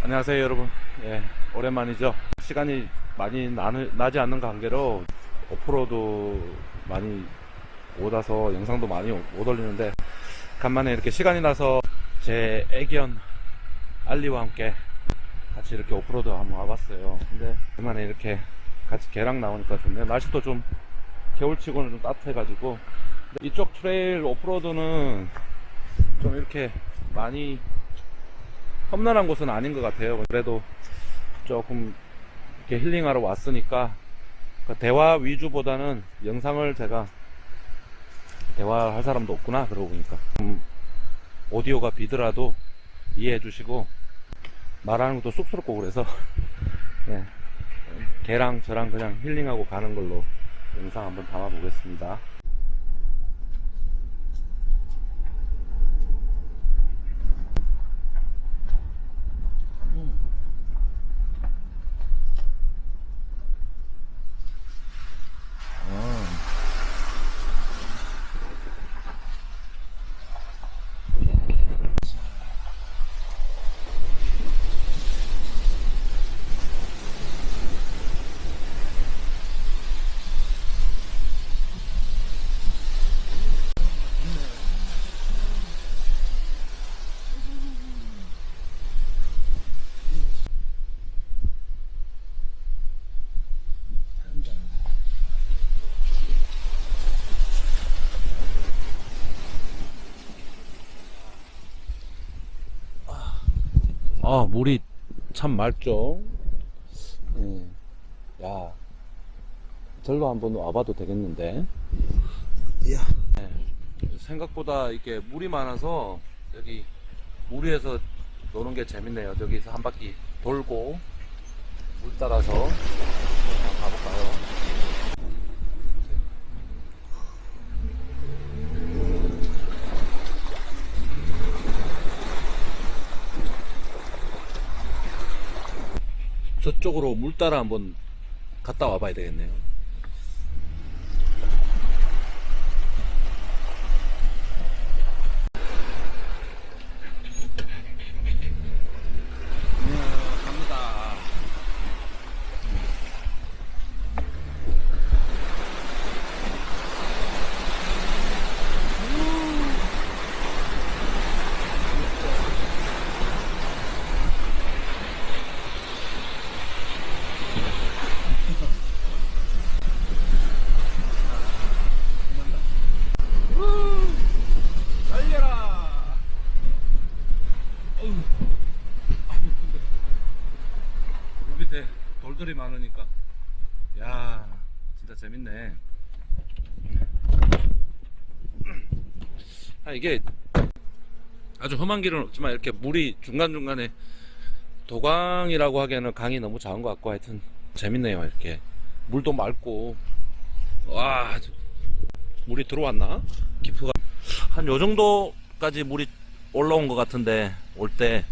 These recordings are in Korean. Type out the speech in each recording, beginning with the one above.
안녕하세요 여러분. 예 오랜만이죠. 시간이 많이 나는, 나지 않는 관계로 오프로드 많이 못 와서 영상도 많이 못 올리는데 간만에 이렇게 시간이 나서 제 애견 알리와 함께 같이 이렇게 오프로드 한번 와봤어요. 근데 간만에 이렇게 같이 개랑 나오니까 좋네요. 날씨도 좀 겨울치고는 좀 따뜻해가지고. 이쪽 트레일 오프로드는 좀 이렇게 많이 험난한 곳은 아닌 것 같아요. 그래도 조금 이렇게 힐링하러 왔으니까 그 대화 위주보다는 영상을 제가 대화할 사람도 없구나 그러고 보니까 좀 오디오가 비더라도 이해해 주시고 말하는 것도 쑥스럽고 그래서 예, 걔랑 저랑 그냥 힐링하고 가는 걸로 영상 한번 담아 보겠습니다. 아, 물이 참 맑죠? 예. 야, 절로 한번 와봐도 되겠는데. 이야. 생각보다 이게 물이 많아서 여기 우리에서 노는 게 재밌네요. 여기서 한 바퀴 돌고 물 따라서 한번 가볼까요? 저쪽으로 물 따라 한번 갔다 와봐야 되겠네요. 갑니다. 아, 이게 아주 험한 길은 없지만 이렇게 물이 중간중간에 도강이라고 하기에는 강이 너무 작은 것 같고 하여튼 재밌네요 이렇게 물도 맑고 와 물이 들어왔나? 기프가 한 요 정도까지 물이 올라온 것 같은데 올 때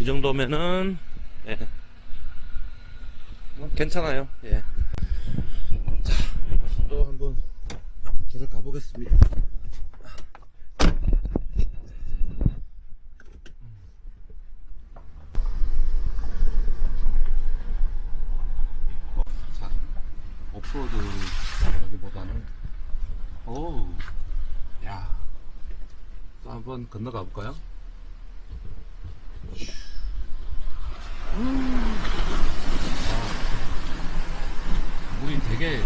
이 정도면은 예. 뭐 괜찮아요 예. 자 또 한번 길을 가보겠습니다 자, 오프로드 여기보다는 오, 야, 또 한번 건너가 볼까요? 음, 아, 물이 되게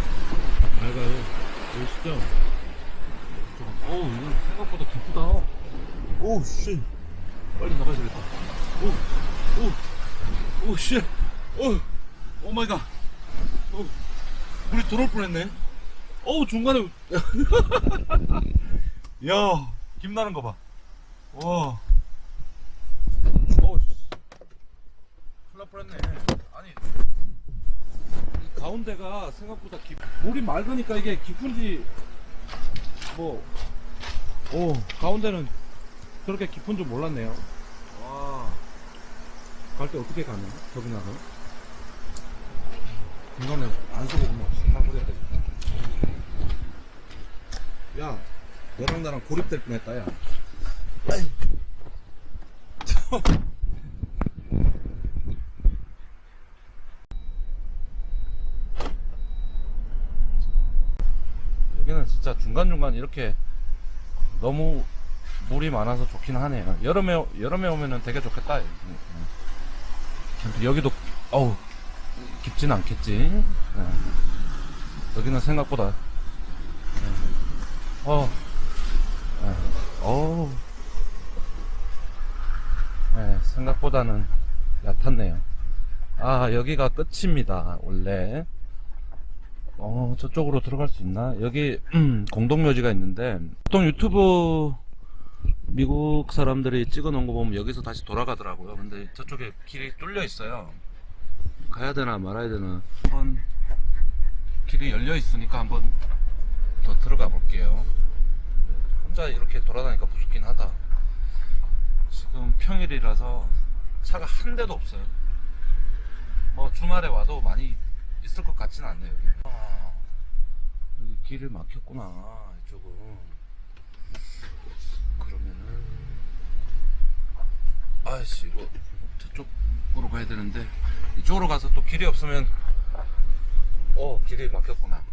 맑아요. 보이시죠? 어우, 이건 생각보다 깊다. 오우, 씨. 빨리 나가야 되겠다. 오, 오, 오, 씨. 오, 오 마이 갓. 오, 물이 들어올 뻔했네. 어우, 중간에. 야, 김나는 거 봐. 와. 어우, 씨. 큰일 날 뻔했네. 아니, 이 가운데가 생각보다 깊, 물이 맑으니까 이게 깊은지, 뭐, 오, 가운데는 그렇게 깊은 줄 몰랐네요. 와. 갈 때 어떻게 가냐? 저기 나서. 중간에 안 쓰고. 야, 너랑 나랑 고립될 뻔했다, 야. 여기는 진짜 중간중간 이렇게 너무 물이 많아서 좋긴 하네요. 여름에, 여름에 오면은 되게 좋겠다. 음, 음. 여기도, 어우, 깊진 않겠지. 네. 여기는 생각보다, 네. 어, 네. 어우, 네, 생각보다는 얕았네요. 아, 여기가 끝입니다, 원래. 어, 저쪽으로 들어갈 수 있나? 여기, 공동묘지가 있는데, 보통 유튜브 미국 사람들이 찍어 놓은 거 보면 여기서 다시 돌아가더라고요. 근데 저쪽에 길이 뚫려 있어요. 가야 되나 말아야 되나. 한번 길이 열려 있으니까 한번 더 들어가 볼게요. 혼자 이렇게 돌아다니까 무섭긴 하다. 지금 평일이라서 차가 한 대도 없어요. 뭐 주말에 와도 많이 있을 것 같지는 않네요. 여기. 아, 여기 길을 막혔구나. 이쪽은. 그러면은 아이씨 이거 저쪽으로 가야 되는데 이쪽으로 가서 또 길이 없으면 어 길이 막혔구나.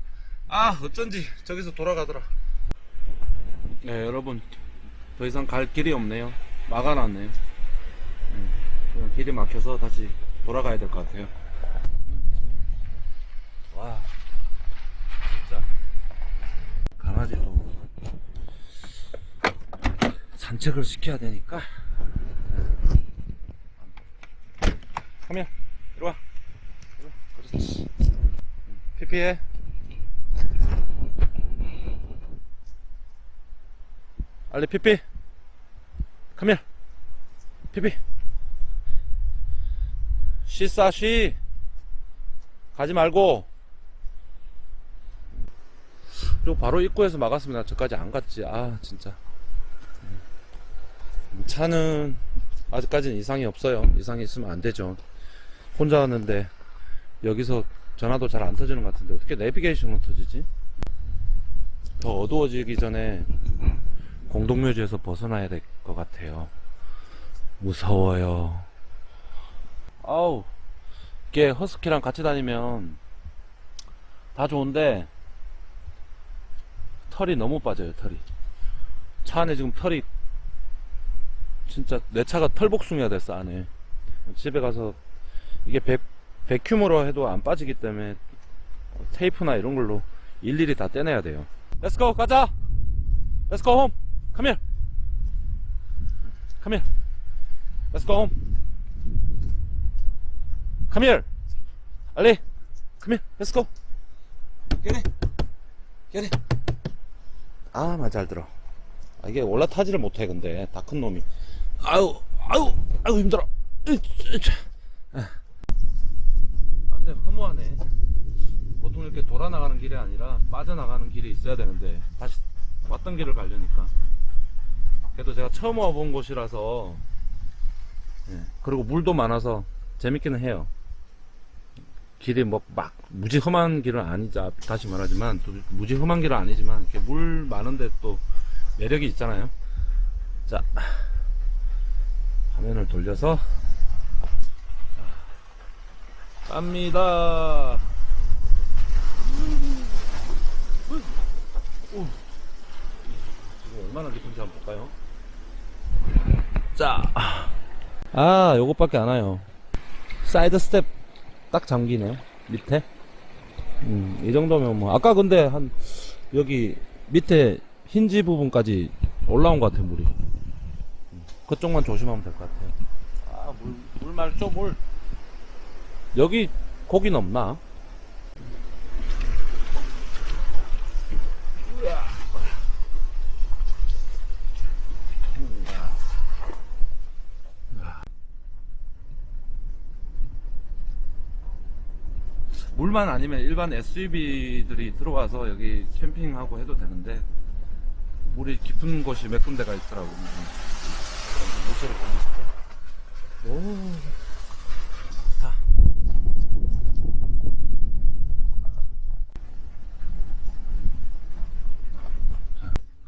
아 어쩐지 저기서 돌아가더라. 네 여러분. 더 이상 갈 길이 없네요. 막아놨네요. 네, 길이 막혀서 다시 돌아가야 될 것 같아요. 와 진짜. 강아지도 산책을 시켜야 되니까. 가면 이리 와. 이리 와. 그렇지. 피피해. 알리 피피. 가면 피피. 쉬싸 쉬. 가지 말고. 요 바로 입구에서 막았습니다. 저까지 안 갔지. 아 진짜. 차는 아직까지는 이상이 없어요. 이상이 있으면 안 되죠. 혼자 왔는데 여기서 전화도 잘 안 터지는 것 같은데 어떻게 내비게이션은 터지지? 더 어두워지기 전에 공동묘지에서 벗어나야 될 것 같아요. 무서워요. 아우, 이게 허스키랑 같이 다니면 다 좋은데 털이 너무 빠져요, 털이. 차 안에 지금 털이 진짜 내 차가 털복숭이가 됐어 안에 집에 가서 이게 백, 백큐머로 해도 안 빠지기 때문에 테이프나 이런 걸로 일일이 다 떼내야 돼요 Let's go 가자 Let's go home Come here Come here Let's go home Come here 알리 Come here Let's go Get it Get it 아말 잘 들어 아, 이게 올라타지를 못해 근데 다 큰 놈이 아유 아유 아유 힘들어 으이차. 아, 완전 허무하네. 보통 이렇게 돌아 나가는 길이 아니라 빠져 나가는 길이 있어야 되는데 다시 왔던 길을 가려니까. 그래도 제가 처음 와본 곳이라서 예, 그리고 물도 많아서 재밌기는 해요. 길이 뭐 막 무지 험한 길은 아니자 다시 말하지만 또 무지 험한 길은 아니지만 이렇게 물 많은데 또 매력이 있잖아요. 자 화면을 돌려서 갑니다 지금 얼마나 깊은지 한번 볼까요? 자, 아, 요것밖에 안 와요. 사이드 스텝 딱 잠기네. 밑에. 음, 이 정도면 뭐, 아까 근데 한, 여기 밑에 힌지 부분까지 올라온 것 같아, 물이. 음, 그쪽만 조심하면 될 것 같아요. 아, 물, 물 맑죠, 물. 여기 고기는 없나? 물만 아니면 일반 SUV들이 들어와서 여기 캠핑하고 해도 되는데 물이 깊은 곳이 몇 군데가 있더라고. 물소리 보니까. 오.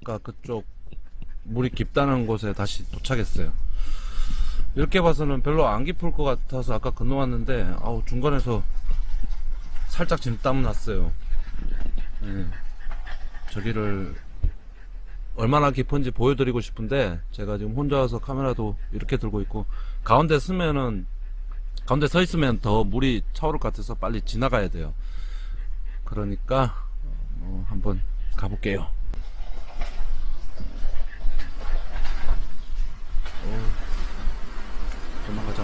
아까 그쪽 물이 깊다는 곳에 다시 도착했어요. 이렇게 봐서는 별로 안 깊을 것 같아서 아까 건너왔는데 아우 중간에서 살짝 진땀 났어요. 예. 저기를 얼마나 깊은지 보여드리고 싶은데 제가 지금 혼자 와서 카메라도 이렇게 들고 있고 가운데 서면은 가운데 서 있으면 더 물이 차오를 것 같아서 빨리 지나가야 돼요. 그러니까 어, 한번 가볼게요. 도망가자.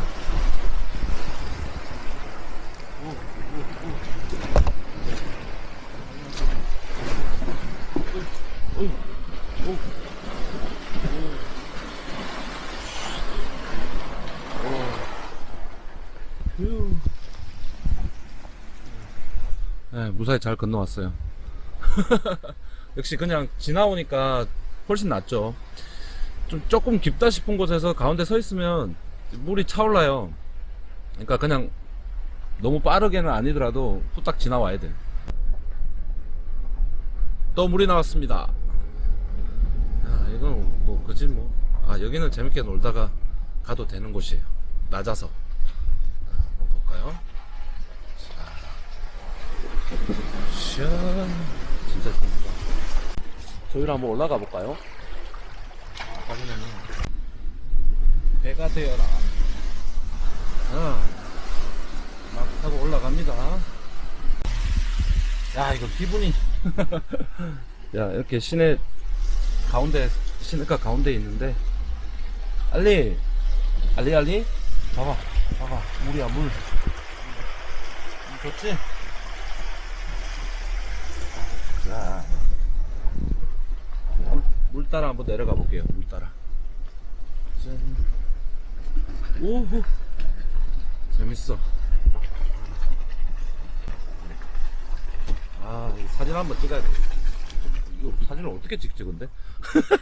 네, 무사히 잘 건너왔어요. 역시 그냥 지나오니까 훨씬 낫죠. 좀 조금 깊다 싶은 곳에서 가운데 서 있으면 물이 차올라요. 그러니까 그냥 너무 빠르게는 아니더라도 후딱 지나와야 돼. 또 물이 나왔습니다. 아, 이건 뭐 그지 뭐. 아, 여기는 재밌게 놀다가 가도 되는 곳이에요. 낮아서. 아, 한번 볼까요? 샤, 진짜 재밌다. 저기로 한번 올라가 볼까요? 아, 확인해는 배가 되어라. 아, 막 타고 올라갑니다. 야, 이거 기분이. 야, 이렇게 시내 가운데, 시내가 가운데 있는데, 알리! 알리, 알리? 봐봐, 봐봐. 물이야, 물. 물 좋지? 자, 물- 물 따라 한번 내려가 볼게요. 물 따라. 짠. 오호. 재밌어. 아, 이 사진 한번 찍어야 돼. 이거 사진을 어떻게 찍지, 근데?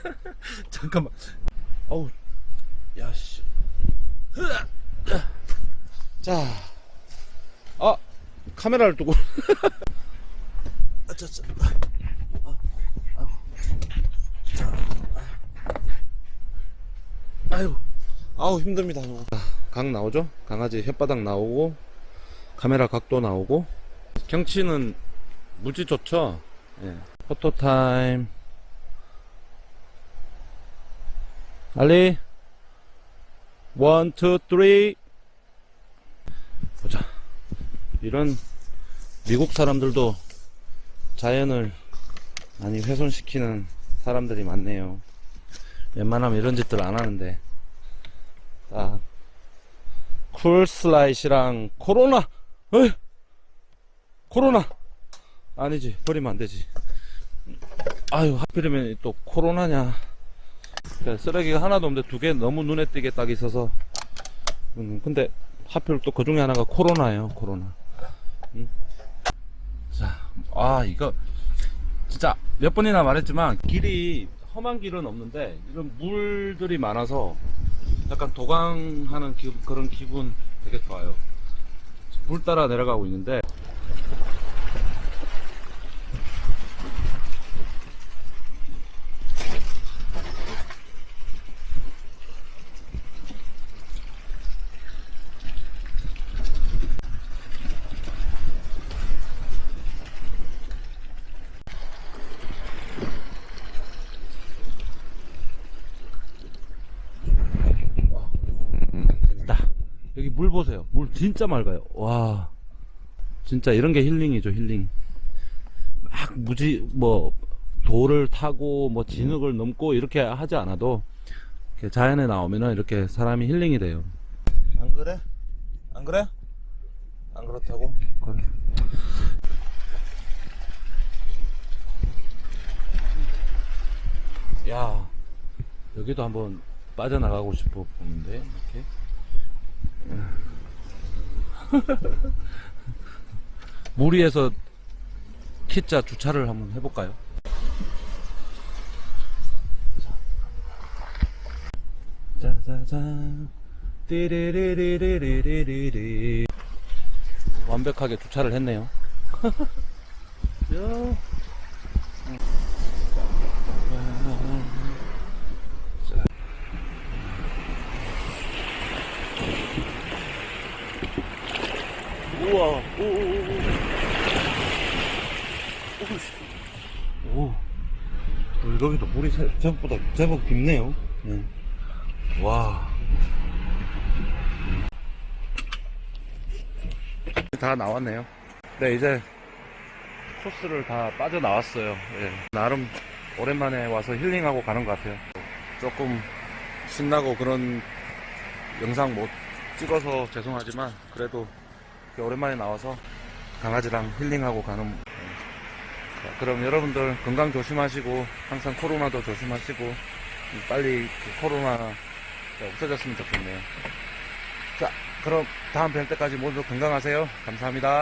잠깐만. 어우, 야, 씨. 자. 아, 카메라를 두고. 아, 자, 자. 아유, 아우 힘듭니다. 저 거. 강 나오죠? 강아지 혓바닥 나오고 카메라 각도 나오고 경치는 물질 좋죠? 예. 포토 타임. 알리. 원, 투, 쓰리. 보자. 이런 미국 사람들도 자연을 많이 훼손시키는 사람들이 많네요. 웬만하면 이런 짓들 안 하는데. 자, 쿨 슬라이시랑 코로나! 어이! 코로나! 아니지, 버리면 안 되지. 아유, 하필이면 또 코로나냐. 그러니까 쓰레기가 하나도 없는데 두 개 너무 눈에 띄게 딱 있어서. 음, 근데 하필 또 그 중에 하나가 코로나예요, 코로나. 음. 자, 아, 이거 진짜 몇 번이나 말했지만 길이 험한 길은 없는데 이런 물들이 많아서 약간 도강하는 기- 그런 기분 되게 좋아요. 물 따라 내려가고 있는데 재밌다. 여기 물 보세요. 물 진짜 맑아요. 와. 진짜 이런 게 힐링이죠, 힐링. 막 무지, 뭐, 돌을 타고, 뭐, 진흙을 넘고, 이렇게 하지 않아도, 이렇게 자연에 나오면은 이렇게 사람이 힐링이 돼요. 안 그래? 안 그래? 안 그렇다고? 그래. 야, 여기도 한번 빠져나가고 싶어 보는데, 이렇게. 물 위에서 키자 주차를 한번 해볼까요? 짜자잔. 띠리리리리리리리. 완벽하게 주차를 했네요. 요. 우와, 오, 오, 오, 오. 오. 생각보다 제법 깊네요. 네. 와. 다 나왔네요. 네, 이제 코스를 다 빠져나왔어요. 예. 나름 오랜만에 와서 힐링하고 가는 것 같아요. 조금 신나고 그런 영상 못 찍어서 죄송하지만 그래도 오랜만에 나와서 강아지랑 힐링하고 가는 예. 자, 그럼 여러분들 건강 조심하시고 항상 코로나도 조심하시고 빨리 그 코로나 없어졌으면 좋겠네요. 자, 그럼 다음 뵐 때까지 모두 건강하세요. 감사합니다.